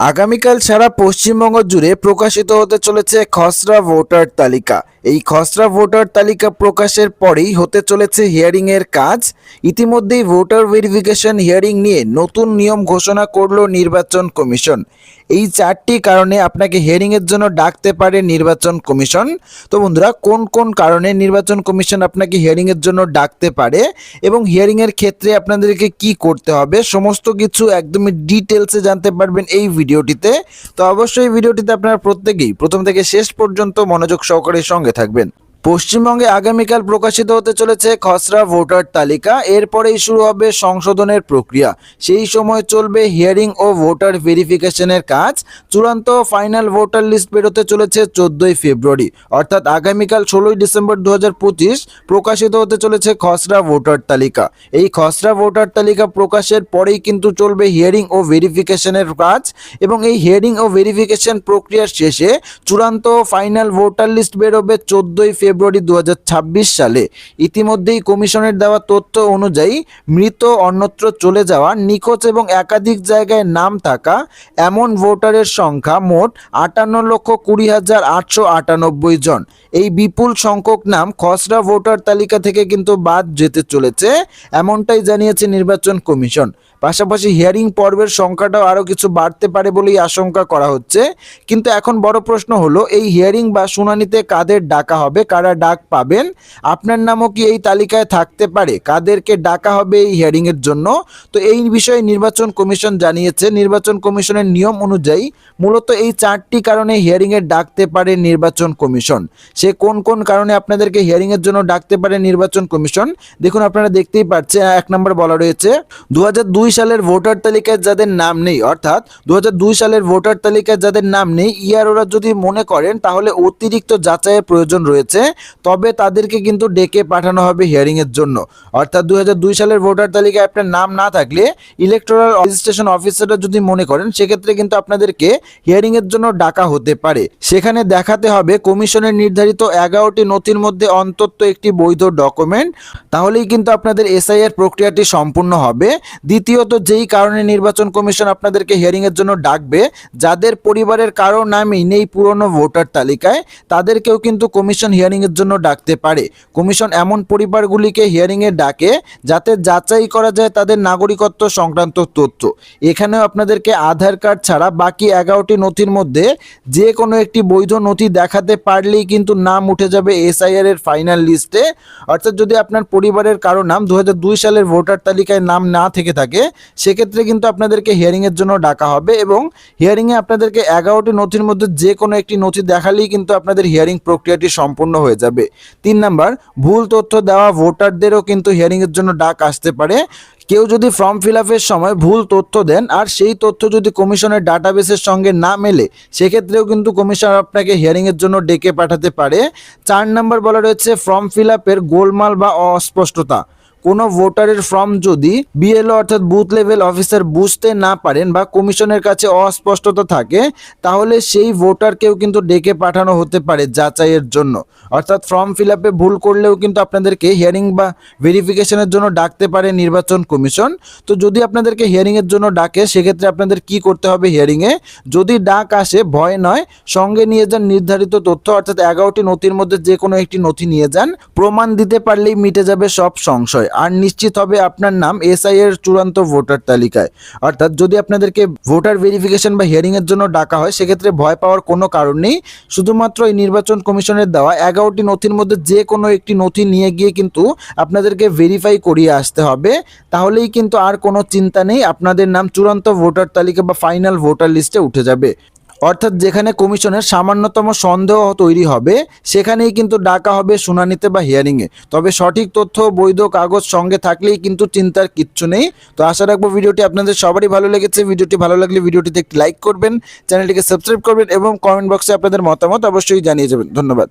আগামীকাল সারা পশ্চিমবঙ্গ জুড়ে প্রকাশিত হতে চলেছে খসড়া ভোটার তালিকা। এই খসড়া ভোটার তালিকা প্রকাশের পরেই হতে চলেছে হিয়ারিং এর কাজ। ইতিমধ্যেই ভোটার ভেরিফিকেশন হিয়ারিং নিয়ে নতুন নিয়ম ঘোষণা করল নির্বাচন কমিশন। এই চারটি কারণে আপনাকে হিয়ারিং এর জন্য ডাকতে পারে নির্বাচন কমিশন। তো বন্ধুরা, কোন কোন কারণে নির্বাচন কমিশন আপনাকে হিয়ারিং এর জন্য ডাকতে পারে এবং হিয়ারিং এর ক্ষেত্রে আপনাদেরকে কি করতে হবে, সমস্ত কিছু একদমই ডিটেলসে জানতে পারবেন এই ভিডিওটিতে। তো অবশ্যই ভিডিওটিতে আপনারা প্রত্যেকেই প্রথম থেকে শেষ পর্যন্ত মনোযোগ সহকারে সঙ্গে থাকবেন। পশ্চিমবঙ্গে আগামীকাল প্রকাশিত হতে চলেছে খসড়া ভোটার তালিকা। এরপরেই শুরু হবে সংশোধনের প্রক্রিয়া। সেই সময় চলবে হিয়ারিং ও ভোটার ভেরিফিকেশনের কাজ। চূড়ান্ত ফাইনাল ভোটার লিস্ট বেরোতে চলেছে চোদ্দোই ফেব্রুয়ারি। অর্থাৎ আগামীকাল ষোলোই ডিসেম্বর দু হাজার পঁচিশ প্রকাশিত হতে চলেছে খসড়া ভোটার তালিকা। এই খসড়া ভোটার তালিকা প্রকাশের পরেই কিন্তু চলবে হিয়ারিং ও ভেরিফিকেশনের কাজ এবং এই হিয়ারিং ও ভেরিফিকেশন প্রক্রিয়ার শেষে চূড়ান্ত ফাইনাল ভোটার লিস্ট বেরোবে চোদ্দোই ফেব্রুয়ারি দু সালে। ইতিমধ্যেই কমিশনের দেওয়া তথ্য অনুযায়ী মৃত অন্যত্র চলে যাওয়া, নিখোঁজ এবং একাধিক জায়গায় নাম থাকা এমন ভোটারের সংখ্যা মোট আটান্ন লক্ষ কুড়ি হাজার আটশো আটানব্বই জন। এই বিপুল সংখ্যক নাম খসড়া ভোটার তালিকা থেকে কিন্তু বাদ যেতে চলেছে, এমনটাই জানিয়েছে নির্বাচন কমিশন। পাশাপাশি হিয়ারিং পর্বের সংখ্যাটাও আরও কিছু বাড়তে পারে বলেই আশঙ্কা করা হচ্ছে। কিন্তু এখন বড় প্রশ্ন হলো, এই হিয়ারিং বা শুনানিতে কাদের ডাকা হবে, কারা ডাক পাবেন? আপনার নামও কি এই তালিকায় থাকতে পারে? কাদেরকে ডাকা হবে এই হিয়ারিংয়ের জন্য? তো এই বিষয়ে নির্বাচন কমিশন জানিয়েছে, নির্বাচন কমিশনের নিয়ম অনুযায়ী মূলত এই চারটি কারণে হিয়ারিংয়ে ডাকতে পারে নির্বাচন কমিশন। সে কোন কোন কারণে আপনাদেরকে হিয়ারিংয়ের জন্য ডাকতে পারে নির্বাচন কমিশন? দেখুন, আপনারা দেখতেই পাচ্ছেন এক নম্বর বলা রয়েছে দুই হাজার দুই সালের ভোটার তালিকায় যাদের নাম নেই, অর্থাৎ দু হাজার দুই সালের ভোটার তালিকায় যাদের নাম নেই ইয়ার ওরা যদি মনে করেন, তাহলে অতিরিক্ত যাচাইয়ের প্রয়োজন রয়েছে। তবে তাদেরকে কিন্তু ডেকে পাঠানো হবে হিয়ারিংয়ের জন্য। অর্থাৎ দুই হাজার দুই সালের ভোটার তালিকায় আপনার নাম না থাকলে ইলেকট্রাল রেজিস্ট্রেশন অফিসাররা যদি মনে করেন, সেক্ষেত্রে কিন্তু আপনাদেরকে হিয়ারিংয়ের জন্য ডাকা হতে পারে। সেখানে দেখাতে হবে কমিশনের নির্ধারিত এগারোটি নথির মধ্যে অন্তত একটি বৈধ ডকুমেন্ট তাহলেই কিন্তু আপনাদের এসআইআর প্রক্রিয়াটি সম্পূর্ণ হবে। দ্বিতীয়ত, যেই কারণে নির্বাচন কমিশন আপনাদেরকে হিয়ারিংয়ের জন্য ডাকবে, যাদের পরিবারের কারও নামই নেই পুরনো ভোটার তালিকায়, তাদেরকেও কিন্তু কমিশন হিয়ারিংয়ের জন্য ডাকতে পারে। কমিশন এমন পরিবারগুলিকে হিয়ারিংয়ে ডাকে যাতে যাচাই করা যায় তাদের নাগরিকত্ব সংক্রান্ত তথ্য। এখানেও আপনাদেরকে আধার কার্ড ছাড়া বাকি এগারোটি নথির মধ্যে যে কোনো একটি বৈধ নথি দেখাতে পারলেই কিন্তু নাম উঠে যাবে এসআইআর এর ফাইনাল লিস্টে অর্থাৎ যদি আপনার পরিবারের কারও নাম দু হাজার দুই সালের ভোটার তালিকায় নাম না থেকে থাকে, সেক্ষেত্রে কিন্তু আপনাদেরকে হিয়ারিংয়ের জন্য ডাকা হবে এবং হিয়ারিংয়ে আপনাদেরকে এগারোটি নথির মধ্যে যে কোনো একটি নথি দেখালেই কিন্তু আপনাদের হিয়ারিং প্রক্রিয়াটি সম্পূর্ণ হয়ে যাবে। তিন নাম্বার, ভুল তথ্য দেওয়া ভোটারদেরও কিন্তু হিয়ারিংয়ের জন্য ডাক আসতে পারে। কেউ যদি ফর্ম ফিল সময় ভুল তথ্য দেন আর সেই তথ্য যদি কমিশনের ডাটাবেসের সঙ্গে না মেলে, সেক্ষেত্রেও কিন্তু কমিশন আপনাকে হিয়ারিংয়ের জন্য ডেকে পাঠাতে পারে। চার নাম্বার বলা রয়েছে ফর্ম ফিল গোলমাল বা অস্পষ্টতা। কোনো ভোটারের ফর্ম যদি বিএলও অর্থাৎ বুথ লেভেল অফিসার বুঝতে না পারেন বা কমিশনের কাছে অস্পষ্টতা থাকে, তাহলে সেই ভোটারকেও কিন্তু ডেকে পাঠানো হতে পারে যাচাইয়ের জন্য। অর্থাৎ ফর্ম ফিল ভুল করলেও কিন্তু আপনাদেরকে হিয়ারিং বা ভেরিফিকেশনের জন্য ডাকতে পারে নির্বাচন কমিশন। তো যদি আপনাদেরকে হিয়ারিংয়ের জন্য ডাকে, সেক্ষেত্রে আপনাদের কি করতে হবে হিয়ারিংয়ে? যদি ডাক আসে, ভয় নয়, সঙ্গে নিয়ে যান নির্ধারিত তথ্য, অর্থাৎ এগারোটি নথির মধ্যে যে কোনো একটি নথি নিয়ে যান। প্রমাণ দিতে পারলেই মিটে যাবে সব সংশয়। আর নিশ্চিত হবে আপনার নাম এসআই এর চূড়ান্ত ভোটার তালিকায়। অর্থাৎ যদি আপনাদেরকে ভোটার ভেরিফিকেশন বা হিয়ারিং এর জন্য ডাকা হয়, সেক্ষেত্রে ভয় পাওয়ার কোনো কারণ নেই। শুধুমাত্র এই নির্বাচন কমিশনের দেওয়া এগারোটি নথির মধ্যে যে কোনো একটি নথি নিয়ে গিয়ে কিন্তু আপনাদেরকে ভেরিফাই করিয়ে আসতে হবে। তাহলেই কিন্তু আর কোনো চিন্তা নেই, আপনাদের নাম চূড়ান্ত ভোটার তালিকা বা ফাইনাল ভোটার লিস্টে উঠে যাবে। অর্থাৎ যেখানে কমিশনের সামান্যতম সন্দেহ তৈরি হবে, সেখানেই কিন্তু ডাকা হবে শুনানিতে বা হিয়ারিংয়ে তবে সঠিক তথ্য, বৈধ কাগজ সঙ্গে থাকলেই কিন্তু চিন্তার কিচ্ছু নেই। তো আশা রাখব ভিডিওটি আপনাদের সবারই ভালো লেগেছে। ভিডিওটি ভালো লাগলে ভিডিওটিতে একটি লাইক করবেন, চ্যানেলটিকে সাবস্ক্রাইব করবেন এবং কমেন্ট বক্সে আপনাদের মতামত অবশ্যই জানিয়ে যাবেন। ধন্যবাদ।